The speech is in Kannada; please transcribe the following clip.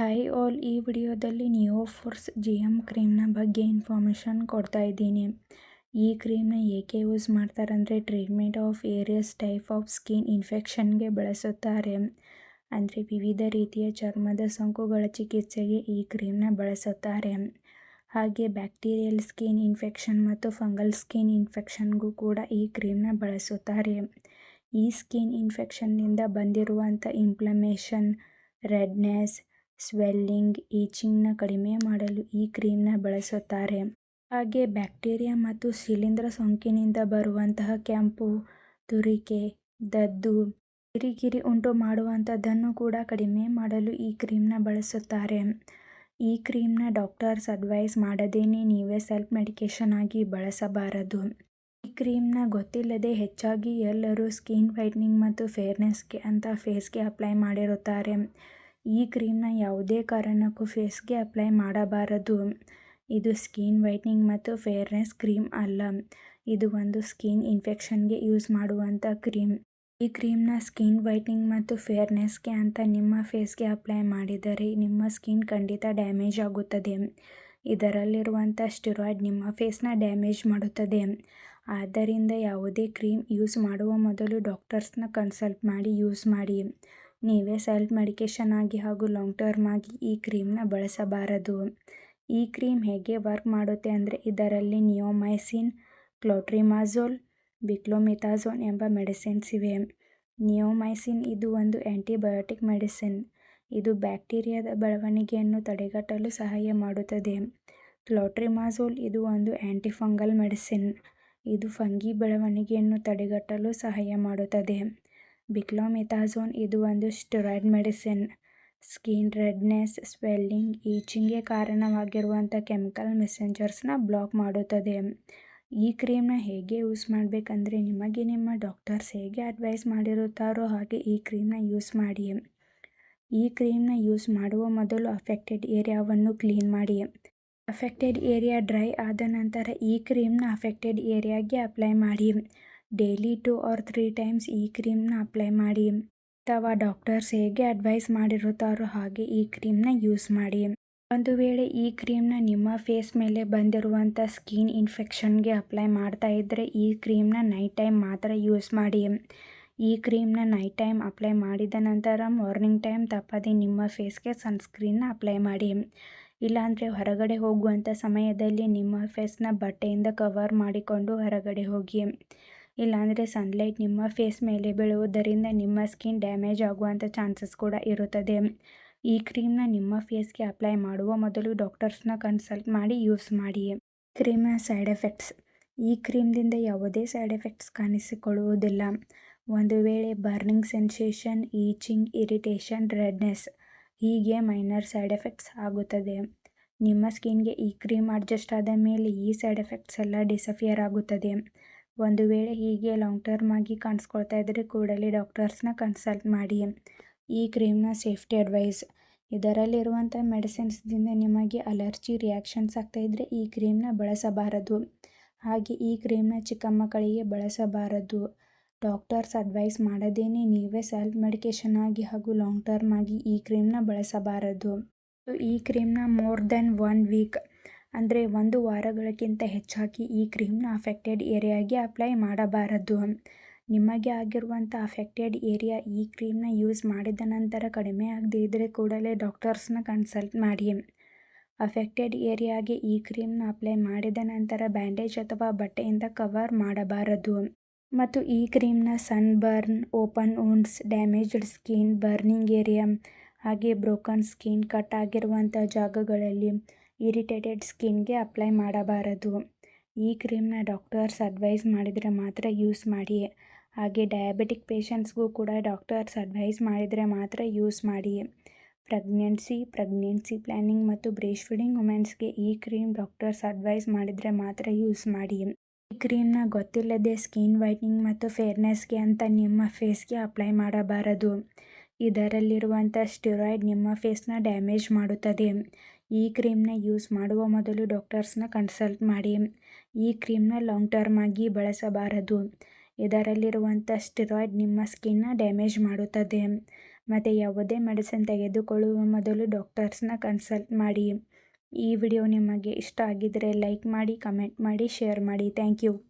ಹಾಯ್ ಆಲ್ ಈ ವಿಡಿಯೋದಲ್ಲಿ ನಿಯೋಫೋರ್ಸ್ ಜಿ ಎಂ ಕ್ರೀಮ್ನ ಬಗ್ಗೆ ಇನ್ಫಾರ್ಮೇಷನ್ ಕೊಡ್ತಾ ಇದ್ದೀನಿ. ಈ ಕ್ರೀಮ್ನ ಏಕೆ ಯೂಸ್ ಮಾಡ್ತಾರಂದರೆ treatment of various type of skin ಇನ್ಫೆಕ್ಷನ್ಗೆ ಬಳಸುತ್ತಾರೆ. ಅಂದರೆ ವಿವಿಧ ರೀತಿಯ ಚರ್ಮದ ಸೋಂಕುಗಳ ಚಿಕಿತ್ಸೆಗೆ ಈ ಕ್ರೀಮ್ನ ಬಳಸುತ್ತಾರೆ. ಹಾಗೆ ಬ್ಯಾಕ್ಟೀರಿಯಲ್ ಸ್ಕಿನ್ ಇನ್ಫೆಕ್ಷನ್ ಮತ್ತು ಫಂಗಲ್ ಸ್ಕಿನ್ ಇನ್ಫೆಕ್ಷನ್ಗೂ ಕೂಡ ಈ ಕ್ರೀಮ್ನ ಬಳಸುತ್ತಾರೆ. ಈ ಸ್ಕಿನ್ ಇನ್ಫೆಕ್ಷನ್ನಿಂದ ಬಂದಿರುವಂಥ ಇಂಪ್ಲಮೇಷನ್ ರೆಡ್ನೆಸ್ ಸ್ವೆಲ್ಲಿಂಗ್, ಈಚಿಂಗ್ನ ಕಡಿಮೆ ಮಾಡಲು ಈ ಕ್ರೀಮ್ನ ಬಳಸುತ್ತಾರೆ. ಹಾಗೆ ಬ್ಯಾಕ್ಟೀರಿಯಾ ಮತ್ತು ಶಿಲೀಂಧ್ರ ಸೋಂಕಿನಿಂದ ಬರುವಂತಹ ಕೆಂಪು, ತುರಿಕೆ, ದದ್ದು, ಕಿರಿಕಿರಿ ಉಂಟು ಮಾಡುವಂಥದ್ದನ್ನು ಕೂಡ ಕಡಿಮೆ ಮಾಡಲು ಈ ಕ್ರೀಮ್ನ ಬಳಸುತ್ತಾರೆ. ಈ ಕ್ರೀಮ್ನ ಡಾಕ್ಟರ್ಸ್ ಅಡ್ವೈಸ್ ಮಾಡದೇನೆ ನೀವೇ ಸೆಲ್ಫ್ ಮೆಡಿಕೇಷನ್ ಆಗಿ ಬಳಸಬಾರದು. ಈ ಕ್ರೀಮ್ನ ಗೊತ್ತಿಲ್ಲದೆ ಹೆಚ್ಚಾಗಿ ಎಲ್ಲರೂ ಸ್ಕಿನ್ ವೈಟ್ನಿಂಗ್ ಮತ್ತು ಫೇರ್ನೆಸ್ಗೆ ಅಂತ ಫೇಸ್ಗೆ ಅಪ್ಲೈ ಮಾಡಿರುತ್ತಾರೆ. ಈ ಕ್ರೀಮ್ನ ಯಾವುದೇ ಕಾರಣಕ್ಕೂ ಫೇಸ್ಗೆ ಅಪ್ಲೈ ಮಾಡಬಾರದು. ಇದು ಸ್ಕಿನ್ ವೈಟ್ನಿಂಗ್ ಮತ್ತು ಫೇರ್ನೆಸ್ ಕ್ರೀಮ್ ಅಲ್ಲ. ಇದು ಒಂದು ಸ್ಕಿನ್ ಇನ್ಫೆಕ್ಷನ್ಗೆ ಯೂಸ್ ಮಾಡುವಂಥ ಕ್ರೀಮ್. ಈ ಕ್ರೀಮ್ನ ಸ್ಕಿನ್ ವೈಟ್ನಿಂಗ್ ಮತ್ತು ಫೇರ್ನೆಸ್ಗೆ ಅಂತ ನಿಮ್ಮ ಫೇಸ್ಗೆ ಅಪ್ಲೈ ಮಾಡಿದರೆ ನಿಮ್ಮ ಸ್ಕಿನ್ ಖಂಡಿತ ಡ್ಯಾಮೇಜ್ ಆಗುತ್ತದೆ. ಇದರಲ್ಲಿರುವಂಥ ಸ್ಟಿರಾಯ್ಡ್ ನಿಮ್ಮ ಫೇಸ್ನ ಡ್ಯಾಮೇಜ್ ಮಾಡುತ್ತದೆ. ಆದ್ದರಿಂದ ಯಾವುದೇ ಕ್ರೀಮ್ ಯೂಸ್ ಮಾಡುವ ಮೊದಲು ಡಾಕ್ಟರ್ಸ್ನ ಕನ್ಸಲ್ಟ್ ಮಾಡಿ ಯೂಸ್ ಮಾಡಿ. ನೀವೇ ಸೆಲ್ಫ್ ಮೆಡಿಕೇಷನ್ ಆಗಿ ಹಾಗೂ ಲಾಂಗ್ ಟರ್ಮ್ ಆಗಿ ಈ ಕ್ರೀಮ್ನ ಬಳಸಬಾರದು. ಈ ಕ್ರೀಮ್ ಹೇಗೆ ವರ್ಕ್ ಮಾಡುತ್ತೆ ಅಂದರೆ ಇದರಲ್ಲಿ ನಿಯೋಮೈಸಿನ್ ಕ್ಲೋಟ್ರಿಮಾಝೋಲ್ ಬಿಕ್ಲೋಮಿತಾಝೋನ್ ಎಂಬ ಮೆಡಿಸಿನ್ಸ್ ಇವೆ. ನಿಯೋಮೈಸಿನ್ ಇದು ಒಂದು ಆ್ಯಂಟಿಬಯೋಟಿಕ್ ಮೆಡಿಸಿನ್ ಇದು ಬ್ಯಾಕ್ಟೀರಿಯಾದ ಬೆಳವಣಿಗೆಯನ್ನು ತಡೆಗಟ್ಟಲು ಸಹಾಯ ಮಾಡುತ್ತದೆ. ಕ್ಲೋಟ್ರಿಮಾಝೋಲ್ ಇದು ಒಂದು ಆ್ಯಂಟಿಫಂಗಲ್ ಮೆಡಿಸಿನ್ ಇದು ಫಂಗಿ ಬೆಳವಣಿಗೆಯನ್ನು ತಡೆಗಟ್ಟಲು ಸಹಾಯ ಮಾಡುತ್ತದೆ. ಬಿಕ್ಲೋಮಿಥಾಝೋನ್ ಇದು ಒಂದು steroid medicine. Skin redness, swelling, ಈಚಿಂಗ್ಗೆ ಕಾರಣವಾಗಿರುವಂಥ ಕೆಮಿಕಲ್ ಮೆಸೆಂಜರ್ಸ್ನ ಬ್ಲಾಕ್ ಮಾಡುತ್ತದೆ. ಈ ಕ್ರೀಮ್ನ ಹೇಗೆ ಯೂಸ್ ಮಾಡಬೇಕಂದ್ರೆ ನಿಮಗೆ ನಿಮ್ಮ ಡಾಕ್ಟರ್ಸ್ ಹೇಗೆ ಅಡ್ವೈಸ್ ಮಾಡಿರುತ್ತಾರೋ ಹಾಗೆ ಈ ಕ್ರೀಮ್ನ ಯೂಸ್ ಮಾಡಿ. ಈ ಕ್ರೀಮ್ನ ಯೂಸ್ ಮಾಡುವ ಮೊದಲು ಅಫೆಕ್ಟೆಡ್ ಏರಿಯಾವನ್ನು ಕ್ಲೀನ್ ಮಾಡಿ. ಅಫೆಕ್ಟೆಡ್ ಏರಿಯಾ ಡ್ರೈ ಆದ ನಂತರ ಈ ಕ್ರೀಮ್ನ ಅಫೆಕ್ಟೆಡ್ ಏರಿಯಾಗೆ ಅಪ್ಲೈ ಮಾಡಿ. Daily two or three times ಈ ಕ್ರೀಮ್ನ ಅಪ್ಲೈ ಮಾಡಿ. ಅಥವಾ ಡಾಕ್ಟರ್ಸ್ ಹೇಗೆ ಅಡ್ವೈಸ್ ಮಾಡಿರುತ್ತಾರೋ ಹಾಗೆ ಈ ಕ್ರೀಮ್ನ ಯೂಸ್ ಮಾಡಿ. ಒಂದು ವೇಳೆ ಈ ಕ್ರೀಮ್ನ ನಿಮ್ಮ ಫೇಸ್ ಮೇಲೆ ಬಂದಿರುವಂಥ ಸ್ಕಿನ್ ಇನ್ಫೆಕ್ಷನ್ಗೆ ಅಪ್ಲೈ ಮಾಡ್ತಾ ಇದ್ದರೆ ಈ ಕ್ರೀಮ್ನ ನೈಟ್ ಟೈಮ್ ಮಾತ್ರ ಯೂಸ್ ಮಾಡಿ. ಈ ಕ್ರೀಮ್ನ ನೈಟ್ ಟೈಮ್ ಅಪ್ಲೈ ಮಾಡಿದ ನಂತರ ಮಾರ್ನಿಂಗ್ ಟೈಮ್ ತಪ್ಪದೆ ನಿಮ್ಮ ಫೇಸ್ಗೆ ಸನ್ಸ್ಕ್ರೀನ್ನ ಅಪ್ಲೈ ಮಾಡಿ. ಇಲ್ಲಾಂದರೆ ಹೊರಗಡೆ ಹೋಗುವಂಥ ಸಮಯದಲ್ಲಿ ನಿಮ್ಮ ಫೇಸ್ನ ಬಟ್ಟೆಯಿಂದ ಕವರ್ ಮಾಡಿಕೊಂಡು ಹೊರಗಡೆ ಹೋಗಿ. ಇಲ್ಲಾಂದರೆ ಸನ್ಲೈಟ್ ನಿಮ್ಮ ಫೇಸ್ ಮೇಲೆ ಬೀಳುವುದರಿಂದ ನಿಮ್ಮ ಸ್ಕಿನ್ ಡ್ಯಾಮೇಜ್ ಆಗುವಂಥ ಚಾನ್ಸಸ್ ಕೂಡ ಇರುತ್ತದೆ. ಈ ಕ್ರೀಮ್ನ ನಿಮ್ಮ ಫೇಸ್ಗೆ ಅಪ್ಲೈ ಮಾಡುವ ಮೊದಲು ಡಾಕ್ಟರ್ಸ್ನ ಕನ್ಸಲ್ಟ್ ಮಾಡಿ ಯೂಸ್ ಮಾಡಿ. ಕ್ರೀಮ್ನ ಸೈಡ್ ಎಫೆಕ್ಟ್ಸ್ ಈ ಕ್ರೀಮ್ದಿಂದ ಯಾವುದೇ ಸೈಡ್ ಎಫೆಕ್ಟ್ಸ್ ಕಾಣಿಸಿಕೊಳ್ಳುವುದಿಲ್ಲ. ಒಂದು ವೇಳೆ burning sensation itching irritation redness ಹೀಗೆ ಮೈನರ್ ಸೈಡ್ ಎಫೆಕ್ಟ್ಸ್ ಆಗುತ್ತದೆ. ನಿಮ್ಮ ಸ್ಕಿನ್ಗೆ ಈ ಕ್ರೀಮ್ ಅಡ್ಜಸ್ಟ್ ಆದ ಮೇಲೆ ಈ ಸೈಡ್ ಎಫೆಕ್ಟ್ಸ್ ಎಲ್ಲ ಡಿಸಫಿಯರ್ ಆಗುತ್ತದೆ. ಒಂದು ವೇಳೆ ಹೀಗೆ ಲಾಂಗ್ ಟರ್ಮ್ ಆಗಿ ಕಾಣಿಸ್ಕೊಳ್ತಾ ಇದ್ದರೆ ಕೂಡಲೇ ಡಾಕ್ಟರ್ಸ್ನ ಕನ್ಸಲ್ಟ್ ಮಾಡಿ. ಈ ಕ್ರೀಮ್ನ ಸೇಫ್ಟಿ ಅಡ್ವೈಸ್ ಇದರಲ್ಲಿರುವಂಥ ಮೆಡಿಸಿನ್ಸ್ದಿಂದ ನಿಮಗೆ ಅಲರ್ಜಿ ರಿಯಾಕ್ಷನ್ಸ್ ಆಗ್ತಾ ಇದ್ದರೆ ಈ ಕ್ರೀಮ್ನ ಬಳಸಬಾರದು. ಹಾಗೆ ಈ ಕ್ರೀಮ್ನ ಚಿಕ್ಕ ಮಕ್ಕಳಿಗೆ ಬಳಸಬಾರದು. ಡಾಕ್ಟರ್ಸ್ ಅಡ್ವೈಸ್ ಮಾಡದೇನೆ ನೀವೇ ಸೆಲ್ಫ್ ಮೆಡಿಕೇಷನ್ ಆಗಿ ಹಾಗೂ ಲಾಂಗ್ ಟರ್ಮ್ ಆಗಿ ಈ ಕ್ರೀಮ್ನ ಬಳಸಬಾರದು. ಈ ಕ್ರೀಮ್ನ ಮೋರ್ ದೆನ್ ಒನ್ ವೀಕ್ ಅಂದರೆ ಒಂದು ವಾರಗಳಿಗಿಂತ ಹೆಚ್ಚಾಗಿ ಈ ಕ್ರೀಮ್ನ ಅಫೆಕ್ಟೆಡ್ ಏರಿಯಾಗೆ ಅಪ್ಲೈ ಮಾಡಬಾರದು. ನಿಮಗೆ ಆಗಿರುವಂಥ ಅಫೆಕ್ಟೆಡ್ ಏರಿಯಾ ಈ ಕ್ರೀಮ್ನ ಯೂಸ್ ಮಾಡಿದ ನಂತರ ಕಡಿಮೆ ಆಗದೇ ಇದ್ದರೆ ಕೂಡಲೇ ಡಾಕ್ಟರ್ಸ್ನ ಕನ್ಸಲ್ಟ್ ಮಾಡಿ. ಅಫೆಕ್ಟೆಡ್ ಏರಿಯಾಗೆ ಈ ಕ್ರೀಮ್ನ ಅಪ್ಲೈ ಮಾಡಿದ ನಂತರ ಬ್ಯಾಂಡೇಜ್ ಅಥವಾ ಬಟ್ಟೆಯಿಂದ ಕವರ್ ಮಾಡಬಾರದು. ಮತ್ತು ಈ ಕ್ರೀಮ್ನ sunburn open wounds, damaged skin, burning area ಹಾಗೆ ಬ್ರೋಕನ್ ಸ್ಕಿನ್ ಕಟ್ ಆಗಿರುವಂಥ ಜಾಗಗಳಲ್ಲಿ ಇರಿಟೇಟೆಡ್ ಸ್ಕಿನ್ಗೆ ಅಪ್ಲೈ ಮಾಡಬಾರದು. ಈ ಕ್ರೀಮ್ನ ಡಾಕ್ಟರ್ಸ್ ಅಡ್ವೈಸ್ ಮಾಡಿದರೆ ಮಾತ್ರ ಯೂಸ್ ಮಾಡಿ. ಹಾಗೆ ಡಯಾಬಿಟಿಕ್ ಪೇಷಂಟ್ಸ್ಗೂ ಕೂಡ ಡಾಕ್ಟರ್ಸ್ ಅಡ್ವೈಸ್ ಮಾಡಿದರೆ ಮಾತ್ರ ಯೂಸ್ ಮಾಡಿ. ಪ್ರೆಗ್ನೆನ್ಸಿ ಪ್ರೆಗ್ನೆನ್ಸಿ ಪ್ಲ್ಯಾನಿಂಗ್ ಮತ್ತು ಬ್ರೇಸ್ಟ್ ಫೀಡಿಂಗ್ ವುಮೆನ್ಸ್ಗೆ ಈ ಕ್ರೀಮ್ ಡಾಕ್ಟರ್ಸ್ ಅಡ್ವೈಸ್ ಮಾಡಿದರೆ ಮಾತ್ರ ಯೂಸ್ ಮಾಡಿ. ಈ ಕ್ರೀಮ್ನ ಗೊತ್ತಿಲ್ಲದೆ ಸ್ಕಿನ್ ವೈಟ್ನಿಂಗ್ ಮತ್ತು ಫೇರ್ನೆಸ್ಗೆ ಅಂತ ನಿಮ್ಮ ಫೇಸ್ಗೆ ಅಪ್ಲೈ ಮಾಡಬಾರದು. ಇದರಲ್ಲಿರುವಂಥ ಸ್ಟಿರಾಯ್ಡ್ ನಿಮ್ಮ ಫೇಸ್ನ ಡ್ಯಾಮೇಜ್ ಮಾಡುತ್ತದೆ. ಈ ಕ್ರೀಮ್ನ ಯೂಸ್ ಮಾಡುವ ಮೊದಲು ಡಾಕ್ಟರ್ಸ್ನ ಕನ್ಸಲ್ಟ್ ಮಾಡಿ. ಈ ಕ್ರೀಮ್ನ ಲಾಂಗ್ ಟರ್ಮ್ ಆಗಿ ಬಳಸಬಾರದು. ಇದರಲ್ಲಿರುವಂಥ ಸ್ಟಿರಾಯ್ಡ್ ನಿಮ್ಮ ಸ್ಕಿನ್ನ ಡ್ಯಾಮೇಜ್ ಮಾಡುತ್ತದೆ. ಮತ್ತು ಯಾವುದೇ ಮೆಡಿಸಿನ್ ತೆಗೆದುಕೊಳ್ಳುವ ಮೊದಲು ಡಾಕ್ಟರ್ಸ್ನ ಕನ್ಸಲ್ಟ್ ಮಾಡಿ. ಈ ವಿಡಿಯೋ ನಿಮಗೆ ಇಷ್ಟ ಆಗಿದ್ದರೆ ಲೈಕ್ ಮಾಡಿ, ಕಮೆಂಟ್ ಮಾಡಿ, ಶೇರ್ ಮಾಡಿ. Thank you.